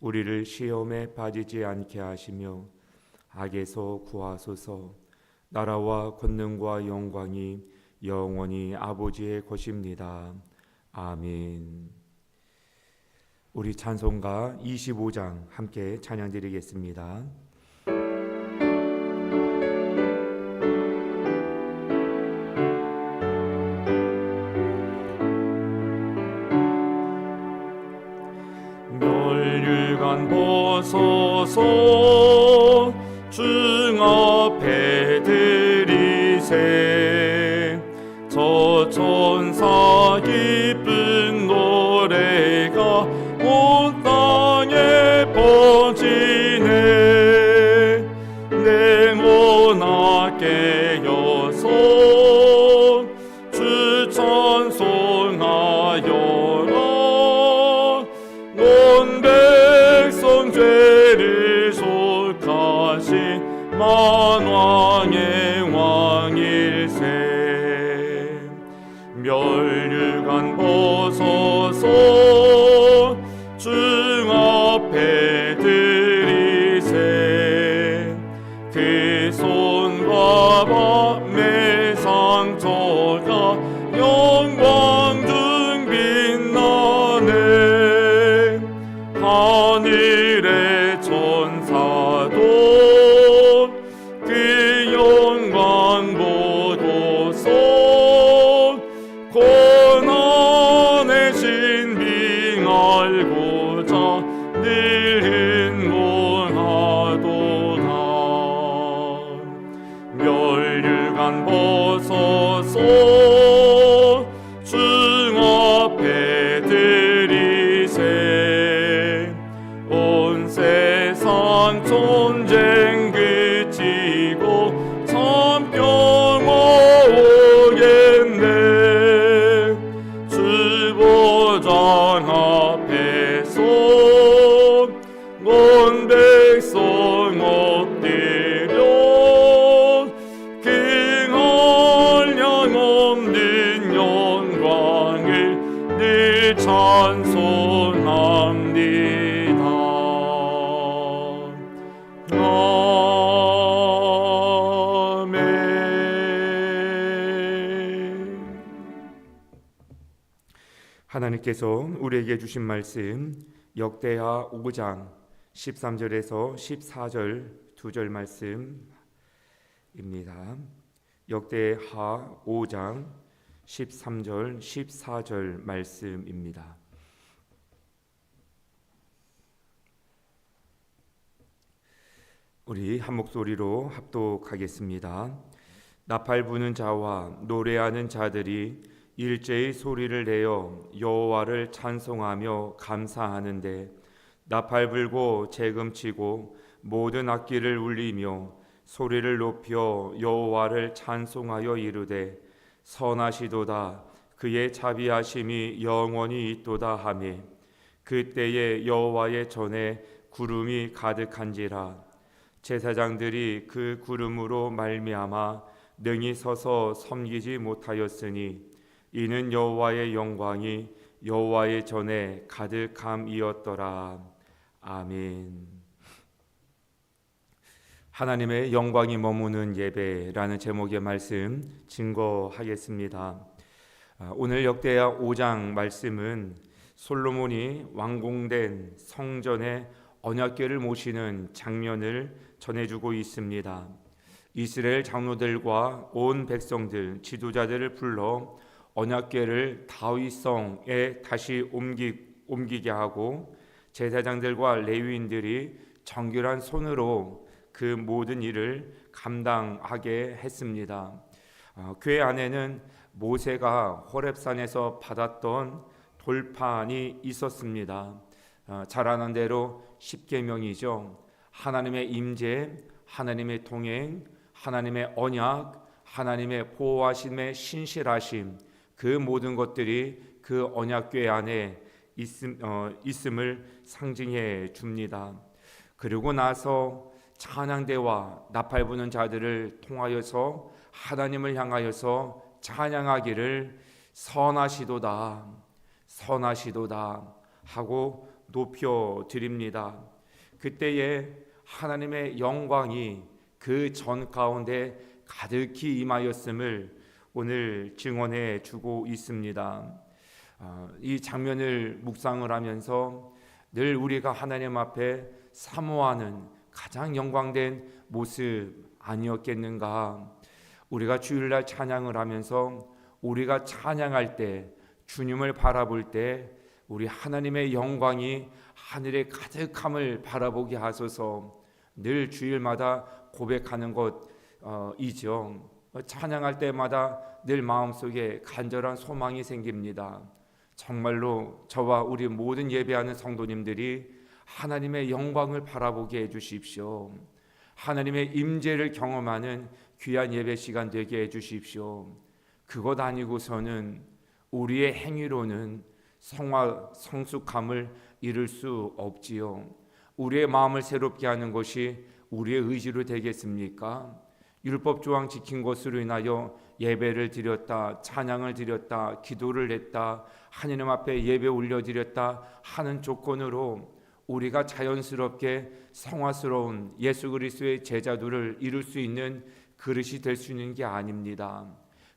우리를 시험에 빠지지 않게 하시며 악에서 구하소서. 나라와 권능과 영광이 영원히 아버지의 것입니다. 아멘. 우리 찬송가 25장 함께 찬양 드리겠습니다. 벗어 만왕의 하나님께서 우리에게 주신 말씀 역대하 5장 13절에서 14절 두 절 말씀입니다. 역대하 5장 13절 14절 말씀입니다. 우리 한 목소리로 합독하겠습니다. 나팔 부는 자와 노래하는 자들이 일제히 소리를 내어 여호와를 찬송하며 감사하는데 나팔 불고 재금치고 모든 악기를 울리며 소리를 높여 여호와를 찬송하여 이르되 선하시도다. 그의 자비하심이 영원히 있도다 하매 그때에 여호와의 전에 구름이 가득한지라. 제사장들이 그 구름으로 말미암아 능히 서서 섬기지 못하였으니 이는 여호와의 영광이 여호와의 전에 가득함이었더라. 아멘. 하나님의 영광이 머무는 예배라는 제목의 말씀 증거하겠습니다. 아, 오늘 역대하 5장 말씀은 솔로몬이 완공된 성전의 언약궤를 모시는 장면을 전해주고 있습니다. 이스라엘 장로들과 온 백성들 지도자들을 불러 언약궤를 다윗성에 다시 옮기, 옮기게 하고 제사장들과 레위인들이 정결한 손으로 그 모든 일을 감당하게 했습니다. 어, 궤 안에는 모세가 호렙산에서 받았던 돌판이 있었습니다. 어, 잘 아는 대로 십계명이죠. 하나님의 임재, 하나님의 동행, 하나님의 언약, 하나님의 보호하심의 신실하심 그 모든 것들이 그 언약궤 안에 있음, 어, 있음을 상징해 줍니다. 그리고 나서 찬양대와 나팔 부는 자들을 통하여서 하나님을 향하여서 찬양하기를 선하시도다 선하시도다 하고 높여 드립니다. 그때에 하나님의 영광이 그 전 가운데 가득히 임하였음을 오늘 증언해 주고 있습니다. 어, 이 장면을 묵상을 하면서 늘 우리가 하나님 앞에 사모하는 가장 영광된 모습 아니었겠는가? 우리가 주일날 찬양을 하면서 우리가 찬양할 때 주님을 바라볼 때 우리 하나님의 영광이 하늘에 가득함을 바라보게 하소서 늘 주일마다 고백하는 것이죠. 찬양할 때마다 늘 마음속에 간절한 소망이 생깁니다. 정말로 저와 우리 모든 예배하는 성도님들이 하나님의 영광을 바라보게 해 주십시오. 하나님의 임재를 경험하는 귀한 예배 시간 되게 해 주십시오. 그것 아니고서는 우리의 행위로는 성화 성숙함을 이룰 수 없지요. 우리의 마음을 새롭게 하는 것이 우리의 의지로 되겠습니까? 율법 조항 지킨 것으로 인하여 예배를 드렸다, 찬양을 드렸다, 기도를 했다, 하나님 앞에 예배 올려 드렸다 하는 조건으로 우리가 자연스럽게 성화스러운 예수 그리스도의 제자들을 이룰 수 있는 그릇이 될 수 있는 게 아닙니다.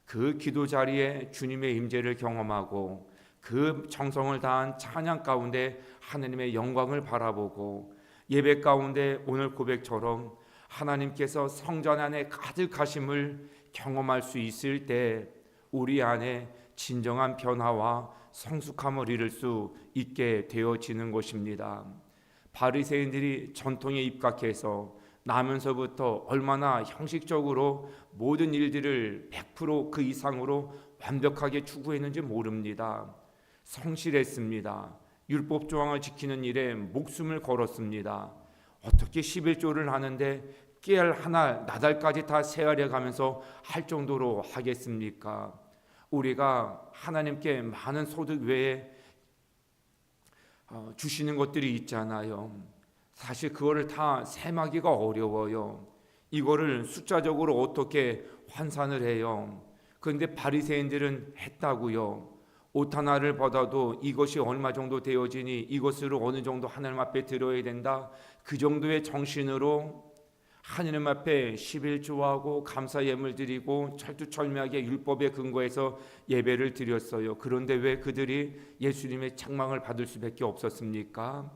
그 기도 자리에 주님의 임재를 경험하고 그 정성을 다한 찬양 가운데 하나님의 영광을 바라보고 예배 가운데 오늘 고백처럼 하나님께서 성전 안에 가득하심을 경험할 수 있을 때 우리 안에 진정한 변화와 성숙함을 이룰 수 있게 되어지는 것입니다. 바리새인들이 전통에 입각해서 나면서부터 얼마나 형식적으로 모든 일들을 100%그 이상으로 완벽하게 추구했는지 모릅니다. 성실했습니다. 율법 조항을 지키는 일에 목숨을 걸었습니다. 어떻게 11조를 하는데 깨알 하나 나달까지 다 세아려 가면서 할 정도로 하겠습니까? 우리가 하나님께 많은 소득 외에 어, 주시는 것들이 있잖아요. 사실 그거를 다 셈하기가 어려워요. 이거를 숫자적으로 어떻게 환산을 해요? 그런데 바리새인들은 했다고요. 옷 하나를 받아도 이것이 얼마 정도 되어지니 이것으로 어느 정도 하나님 앞에 들어야 된다. 그 정도의 정신으로 하나님 앞에 11조하고 감사 예물 드리고 철두철미하게 율법에 근거해서 예배를 드렸어요. 그런데 왜 그들이 예수님의 책망을 받을 수밖에 없었습니까?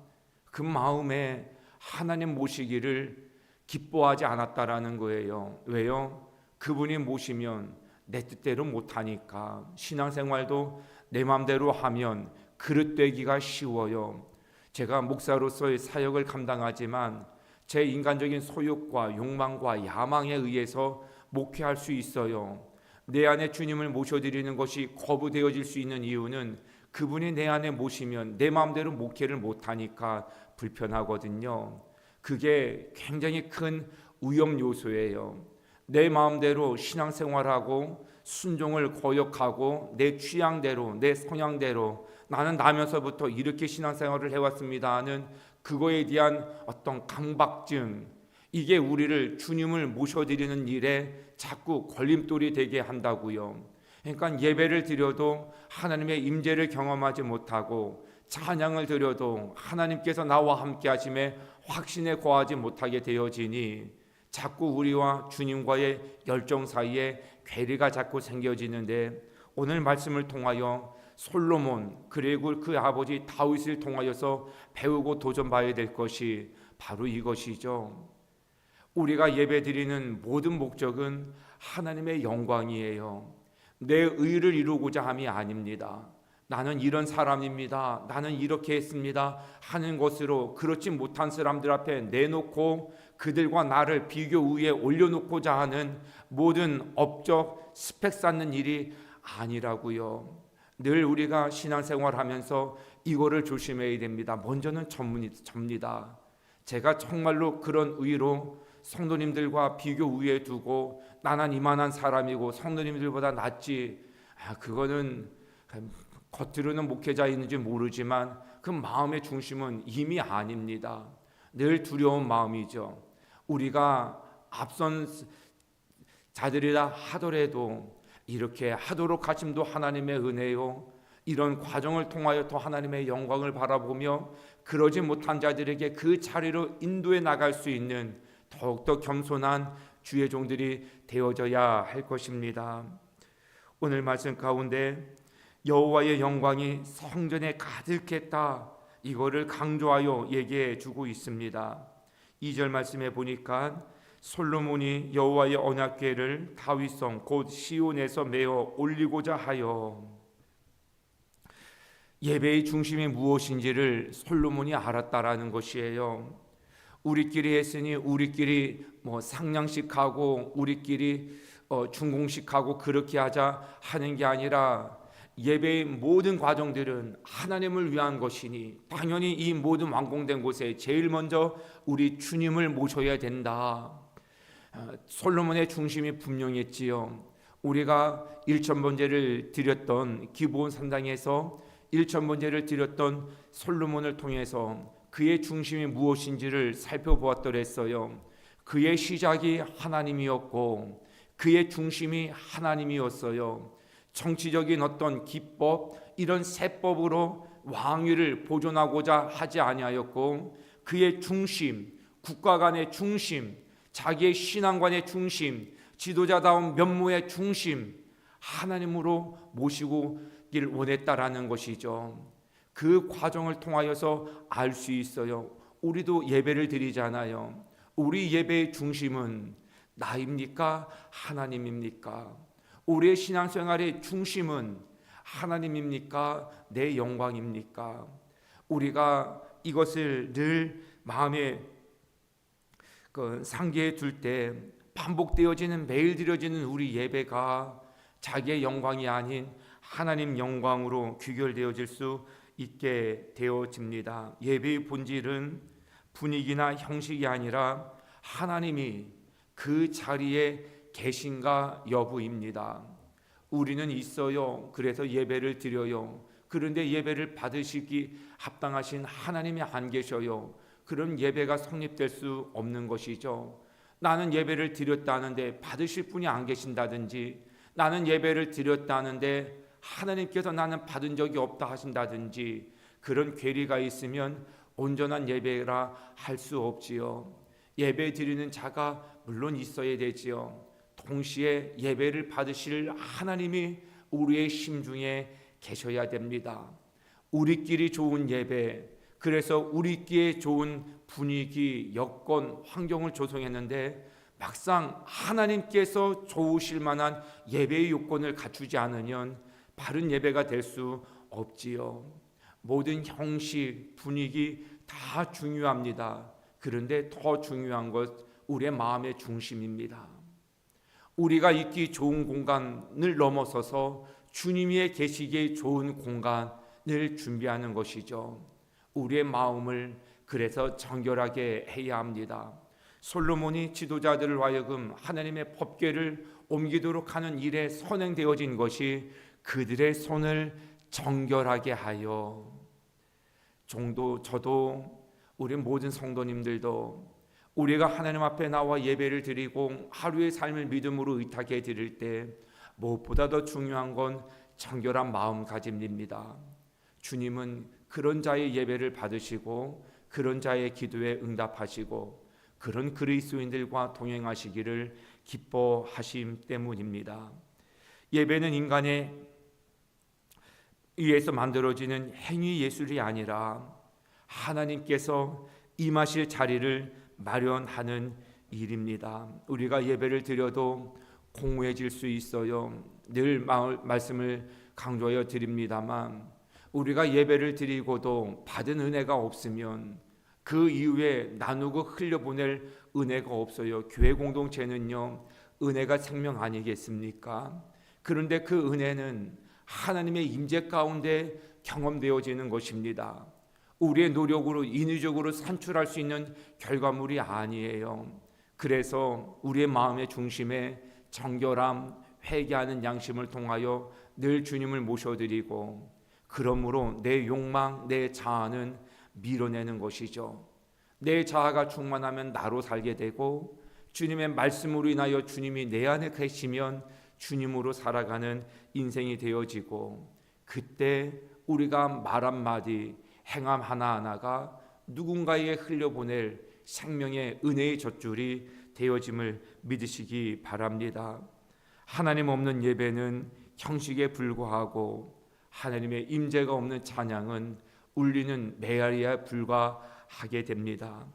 그 마음에 하나님 모시기를 기뻐하지 않았다라는 거예요. 왜요? 그분이 모시면 내 뜻대로 못하니까 신앙생활도 내 마음대로 하면 그릇되기가 쉬워요. 제가 목사로서의 사역을 감당하지만 제 인간적인 소욕과 욕망과 야망에 의해서 목회할 수 있어요. 내 안에 주님을 모셔드리는 것이 거부되어질 수 있는 이유는 그분이 내 안에 모시면 내 마음대로 목회를 못하니까 불편하거든요. 그게 굉장히 큰 위험 요소예요. 내 마음대로 신앙생활하고 순종을 거역하고 내 취향대로 내 성향대로 나는 나면서부터 이렇게 신앙생활을 해왔습니다 하는 그거에 대한 어떤 강박증 이게 우리를 주님을 모셔드리는 일에 자꾸 걸림돌이 되게 한다고요. 그러니까 예배를 드려도 하나님의 임재를 경험하지 못하고 찬양을 드려도 하나님께서 나와 함께 하심에 확신에 거하지 못하게 되어지니 자꾸 우리와 주님과의 열정 사이에 괴리가 자꾸 생겨지는데 오늘 말씀을 통하여 솔로몬 그리고 그 아버지 다윗을 통하여서 배우고 도전봐야 될 것이 바로 이것이죠. 우리가 예배드리는 모든 목적은 하나님의 영광이에요. 내 의를 이루고자 함이 아닙니다. 나는 이런 사람입니다. 나는 이렇게 했습니다. 하는 것으로 그렇지 못한 사람들 앞에 내놓고 그들과 나를 비교 위에 올려놓고자 하는 모든 업적 스펙 쌓는 일이 아니라고요. 늘 우리가 신앙생활 하면서 이거를 조심해야 됩니다. 먼저는 전문이 접니다. 제가 정말로 그런 의로 성도님들과 비교 우위에 두고 나는 이만한 사람이고 성도님들보다 낫지. 아, 그거는 겉으로는 목회자인지 모르지만 그 마음의 중심은 이미 아닙니다. 늘 두려운 마음이죠. 우리가 앞선 자들이라 하더라도 이렇게 하도록 하심도 하나님의 은혜요. 이런 과정을 통하여 더 하나님의 영광을 바라보며 그러지 못한 자들에게 그 자리로 인도해 나갈 수 있는 더욱더 겸손한 주의 종들이 되어져야 할 것입니다. 오늘 말씀 가운데 여호와의 영광이 성전에 가득했다. 이거를 강조하여 얘기해 주고 있습니다. 2절 말씀에 보니까 솔로몬이 여호와의 언약궤를 다윗성 곧 시온에서 메어 올리고자 하여 예배의 중심이 무엇인지를 솔로몬이 알았다라는 것이에요. 우리끼리 했으니 우리끼리 뭐 상냥식하고 우리끼리 어, 중공식하고 그렇게 하자 하는 게 아니라 예배의 모든 과정들은 하나님을 위한 것이니 당연히 이 모든 완공된 곳에 제일 먼저 우리 주님을 모셔야 된다. 어, 솔로몬의 중심이 분명했지요. 우리가 일천 번제를 드렸던 기본 산당에서 일천 번제를 드렸던 솔로몬을 통해서 그의 중심이 무엇인지를 살펴보았더랬어요. 그의 시작이 하나님이었고 그의 중심이 하나님이었어요. 정치적인 어떤 기법 이런 세법으로 왕위를 보존하고자 하지 아니하였고 그의 중심, 국가 간의 중심, 자기의 신앙관의 중심, 지도자다운 면모의 중심 하나님으로 모시고길 원했다라는 것이죠. 그 과정을 통하여서 알 수 있어요. 우리도 예배를 드리잖아요. 우리 예배의 중심은 나입니까? 하나님입니까? 우리의 신앙생활의 중심은 하나님입니까? 내 영광입니까? 우리가 이것을 늘 마음에 그 상기해 둘 때 반복되어지는 매일 드려지는 우리 예배가 자기의 영광이 아닌 하나님 영광으로 귀결되어질 수 있게 되어집니다. 예배의 본질은 분위기나 형식이 아니라 하나님이 그 자리에 계신가 여부입니다. 우리는 있어요. 그래서 예배를 드려요. 그런데 예배를 받으시기 합당하신 하나님이 안 계셔요. 그런 예배가 성립될 수 없는 것이죠. 나는 예배를 드렸다는데 받으실 분이 안 계신다든지 나는 예배를 드렸다는데 하나님께서 나는 받은 적이 없다 하신다든지 그런 괴리가 있으면 온전한 예배라 할 수 없지요. 예배 드리는 자가 물론 있어야 되지요. 동시에 예배를 받으실 하나님이 우리의 심중에 계셔야 됩니다. 우리끼리 좋은 예배, 그래서 우리끼리 좋은 분위기, 여건, 환경을 조성했는데 막상 하나님께서 좋으실 만한 예배의 요건을 갖추지 않으면 바른 예배가 될 수 없지요. 모든 형식, 분위기 다 중요합니다. 그런데 더 중요한 것 우리의 마음의 중심입니다. 우리가 있기 좋은 공간을 넘어서서 주님이 계시기에 좋은 공간을 준비하는 것이죠. 우리의 마음을 그래서 정결하게 해야 합니다. 솔로몬이 지도자들을 하여금 하나님의 법궤를 옮기도록 하는 일에 선행되어진 것이 그들의 손을 정결하게 하여 종도 저도 우리 모든 성도님들도 우리가 하나님 앞에 나와 예배를 드리고 하루의 삶을 믿음으로 의탁해 드릴 때 무엇보다 더 중요한 건 정결한 마음가짐입니다. 주님은 그런 자의 예배를 받으시고 그런 자의 기도에 응답하시고 그런 그리스도인들과 동행하시기를 기뻐하심 때문입니다. 예배는 인간의 의해서 만들어지는 행위 예술이 아니라 하나님께서 임하실 자리를 마련하는 일입니다. 우리가 예배를 드려도 공허해질 수 있어요. 늘 말씀을 강조하여 드립니다만 우리가 예배를 드리고도 받은 은혜가 없으면 그 이후에 나누고 흘려보낼 은혜가 없어요. 교회 공동체는요, 은혜가 생명 아니겠습니까? 그런데 그 은혜는 하나님의 임재 가운데 경험되어지는 것입니다. 우리의 노력으로 인위적으로 산출할 수 있는 결과물이 아니에요. 그래서 우리의 마음의 중심에 정결함, 회개하는 양심을 통하여 늘 주님을 모셔드리고 그러므로 내 욕망, 내 자아는 밀어내는 것이죠. 내 자아가 충만하면 나로 살게 되고 주님의 말씀으로 인하여 주님이 내 안에 계시면 주님으로 살아가는 인생이 되어지고 그때 우리가 말 한마디 행함 하나하나가 누군가에게 흘려보낼 생명의 은혜의 젖줄이 되어짐을 믿으시기 바랍니다. 하나님 없는 예배는 형식에 불과하고 하나님의 임재가 없는 찬양은 울리는 메아리에 불과하게 됩니다.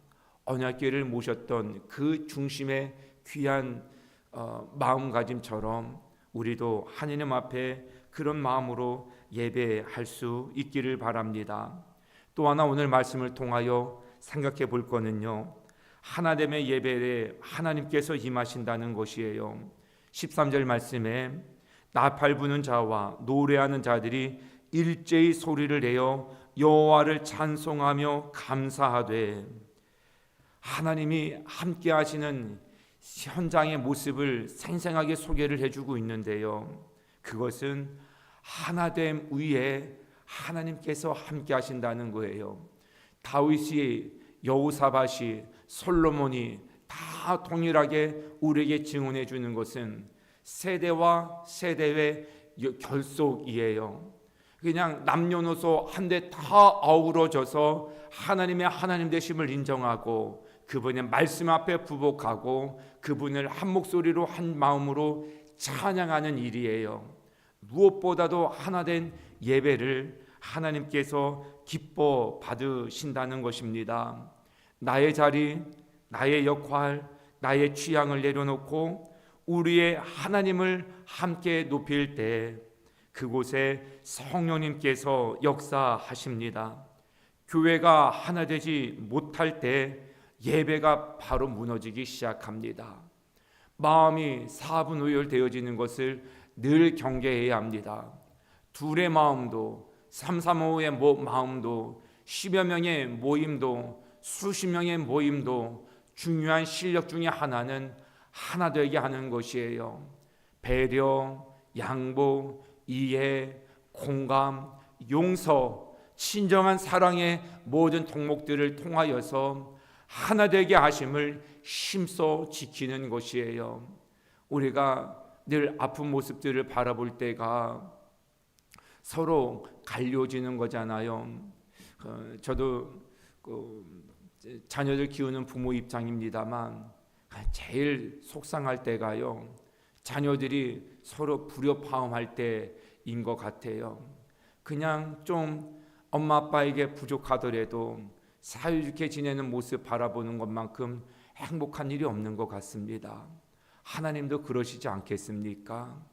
언약궤를 모셨던 그 중심의 귀한 어, 마음가짐처럼 우리도 하나님 앞에 그런 마음으로 예배할 수 있기를 바랍니다. 또 하나 오늘 말씀을 통하여 생각해 볼 거는요. 하나됨의 예배에 하나님께서 임하신다는 것이에요. 13절 말씀에 나팔 부는 자와 노래하는 자들이 일제히 소리를 내어 여호와를 찬송하며 감사하되 하나님이 함께 하시는 현장의 모습을 생생하게 소개를 해주고 있는데요. 그것은 하나됨 위에 하나님께서 함께 하신다는 거예요. 다윗이 여호사밧이 솔로몬이 다 동일하게 우리에게 증언해 주는 것은 세대와 세대의 결속이에요. 그냥 남녀노소 한데 다 어우러져서 하나님의 하나님 되심을 인정하고 그분의 말씀 앞에 부복하고 그분을 한 목소리로 한 마음으로 찬양하는 일이에요. 무엇보다도 하나 된 예배를 하나님께서 기뻐 받으신다는 것입니다. 나의 자리, 나의 역할, 나의 취향을 내려놓고 우리의 하나님을 함께 높일 때 그곳에 성령님께서 역사하십니다. 교회가 하나 되지 못할 때 예배가 바로 무너지기 시작합니다. 마음이 사분오열되어지는 것을 늘 경계해야 합니다. 둘의 마음도 삼삼오의 마음도 십여 명의 모임도 수십 명의 모임도 중요한 실력 중에 하나는 하나 되게 하는 것이에요. 배려, 양보, 이해, 공감, 용서, 친정한 사랑의 모든 덕목들을 통하여서 하나 되게 하심을 힘써 지키는 것이에요. 우리가 늘 아픈 모습들을 바라볼 때가 서로 갈려지는 거잖아요. 어, 저도 그 자녀들 키우는 부모 입장입니다만 제일 속상할 때가요. 자녀들이 서로 불협화음할 때인 것 같아요. 그냥 좀 엄마 아빠에게 부족하더라도 사이좋게 지내는 모습 바라보는 것만큼 행복한 일이 없는 것 같습니다. 하나님도 그러시지 않겠습니까?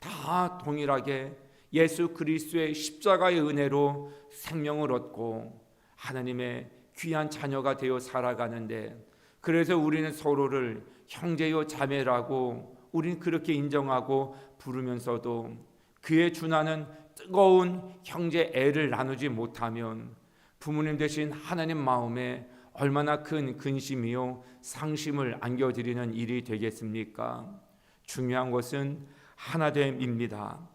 다 동일하게 예수 그리스도의 십자가의 은혜로 생명을 얻고 하나님의 귀한 자녀가 되어 살아가는데 그래서 우리는 서로를 형제요 자매라고 우리는 그렇게 인정하고 부르면서도 그의 준하는 뜨거운 형제 애를 나누지 못하면 부모님 대신 하나님 마음에 얼마나 큰 근심이요 상심을 안겨드리는 일이 되겠습니까? 중요한 것은 하나됨입니다.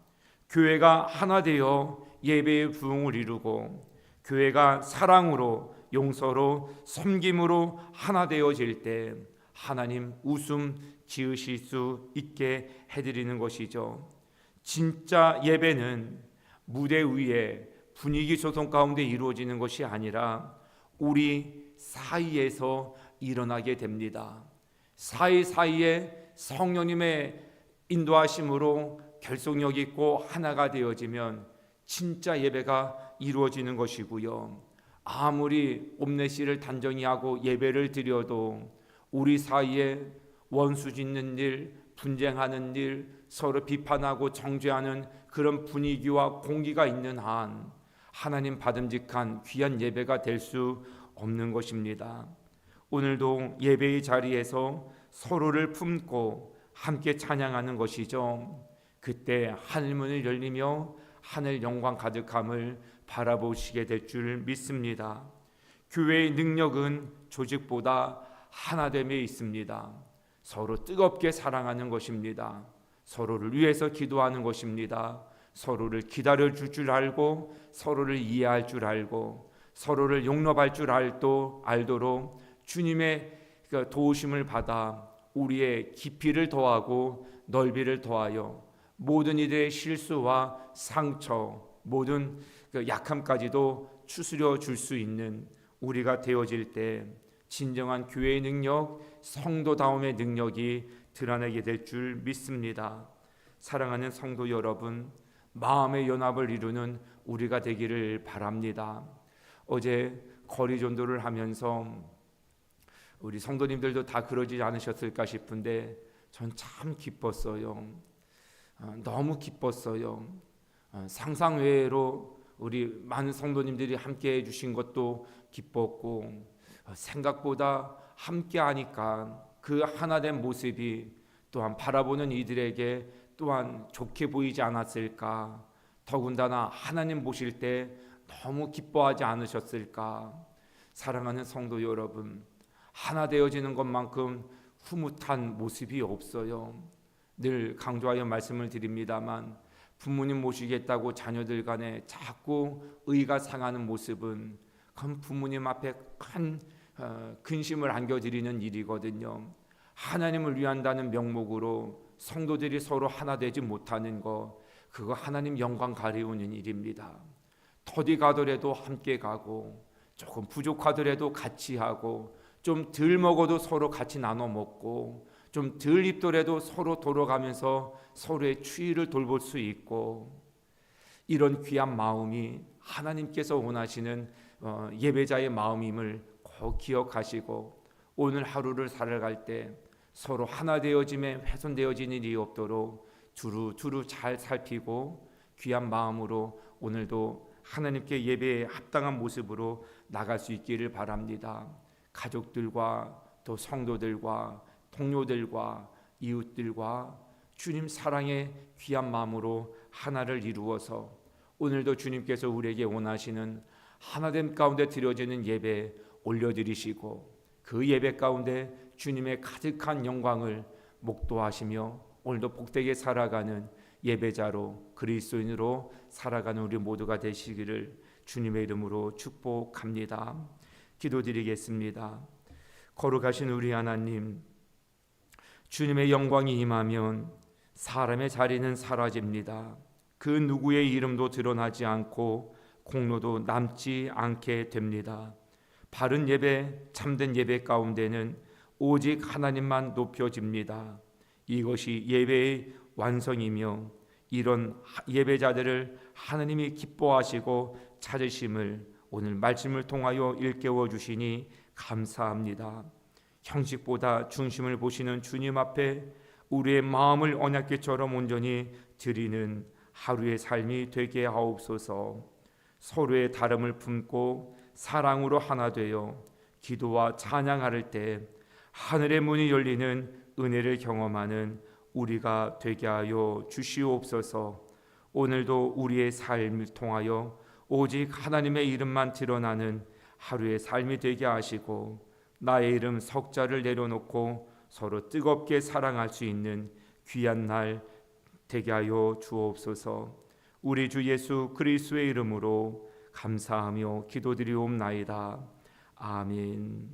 교회가 하나 되어 예배의 부흥을 이루고 교회가 사랑으로 용서로 섬김으로 하나 되어질 때 하나님 웃음 지으실 수 있게 해드리는 것이죠. 진짜 예배는 무대 위에 분위기 조성 가운데 이루어지는 것이 아니라 우리 사이에서 일어나게 됩니다. 사이사이에 성령님의 인도하심으로 결속력 있고 하나가 되어지면 진짜 예배가 이루어지는 것이고요. 아무리 옴내시를 단정히 하고 예배를 드려도 우리 사이에 원수 짓는 일, 분쟁하는 일, 서로 비판하고 정죄하는 그런 분위기와 공기가 있는 한 하나님 받음직한 귀한 예배가 될 수 없는 것입니다. 오늘도 예배의 자리에서 서로를 품고 함께 찬양하는 것이죠. 그때 하늘문을 열리며 하늘 영광 가득함을 바라보시게 될 줄 믿습니다. 교회의 능력은 조직보다 하나됨에 있습니다. 서로 뜨겁게 사랑하는 것입니다. 서로를 위해서 기도하는 것입니다. 서로를 기다려 줄 줄 알고 서로를 이해할 줄 알고 서로를 용납할 줄 알도 알도록 주님의 그 도우심을 받아 우리의 깊이를 더하고 넓이를 더하여 모든 이들의 실수와 상처, 모든 그 약함까지도 추스려 줄 수 있는 우리가 되어질 때 진정한 교회의 능력, 성도다움의 능력이 드러나게 될 줄 믿습니다. 사랑하는 성도 여러분, 마음의 연합을 이루는 우리가 되기를 바랍니다. 어제 거리 전도를 하면서 우리 성도님들도 다 그러지 않으셨을까 싶은데 전 참 기뻤어요. 어, 너무 기뻤어요. 어, 상상 외로 우리 많은 성도님들이 함께 해주신 것도 기뻤고 어, 생각보다 함께 하니까 그 하나된 모습이 또한 바라보는 이들에게 또한 좋게 보이지 않았을까. 더군다나 하나님 보실 때 너무 기뻐하지 않으셨을까. 사랑하는 성도 여러분 하나 되어지는 것만큼 흐뭇한 모습이 없어요 늘 강조하여 말씀을 드립니다만 부모님 모시겠다고 자녀들 간에 자꾸 의가 상하는 모습은 큰 부모님 앞에 큰 어, 근심을 안겨드리는 일이거든요. 하나님을 위한다는 명목으로 성도들이 서로 하나 되지 못하는 거 그거 하나님 영광 가리우는 일입니다. 더디 가더라도 함께 가고 조금 부족하더라도 같이 하고 좀 덜 먹어도 서로 같이 나눠 먹고 좀 덜 입더라도 서로 돌아가면서 서로의 추위를 돌볼 수 있고 이런 귀한 마음이 하나님께서 원하시는 어, 예배자의 마음임을 꼭 기억하시고 오늘 하루를 살아갈 때 서로 하나 되어짐에 훼손되어지는 일이 없도록 두루두루 잘 살피고 귀한 마음으로 오늘도 하나님께 예배에 합당한 모습으로 나갈 수 있기를 바랍니다. 가족들과 또 성도들과 동료들과 이웃들과 주님 사랑의 귀한 마음으로 하나를 이루어서 오늘도 주님께서 우리에게 원하시는 하나됨 가운데 드려지는 예배 올려드리시고 그 예배 가운데 주님의 가득한 영광을 목도하시며 오늘도 복되게 살아가는 예배자로 그리스도인으로 살아가는 우리 모두가 되시기를 주님의 이름으로 축복합니다. 기도드리겠습니다. 거룩하신 우리 하나님 주님의 영광이 임하면 사람의 자리는 사라집니다. 그 누구의 이름도 드러나지 않고 공로도 남지 않게 됩니다. 바른 예배, 참된 예배 가운데는 오직 하나님만 높여집니다. 이것이 예배의 완성이며 이런 예배자들을 하나님이 기뻐하시고 찾으심을 오늘 말씀을 통하여 일깨워 주시니 감사합니다. 형식보다 중심을 보시는 주님 앞에 우리의 마음을 언약궤처럼 온전히 드리는 하루의 삶이 되게 하옵소서. 서로의 다름을 품고 사랑으로 하나 되어 기도와 찬양할 때 하늘의 문이 열리는 은혜를 경험하는 우리가 되게 하여 주시옵소서. 오늘도 우리의 삶을 통하여 오직 하나님의 이름만 드러나는 하루의 삶이 되게 하시고 나의 이름 석자를 내려놓고 서로 뜨겁게 사랑할 수 있는 귀한 날 되게 하여 주옵소서. 우리 주 예수 그리스도의 이름으로 감사하며 기도드리옵나이다. 아멘.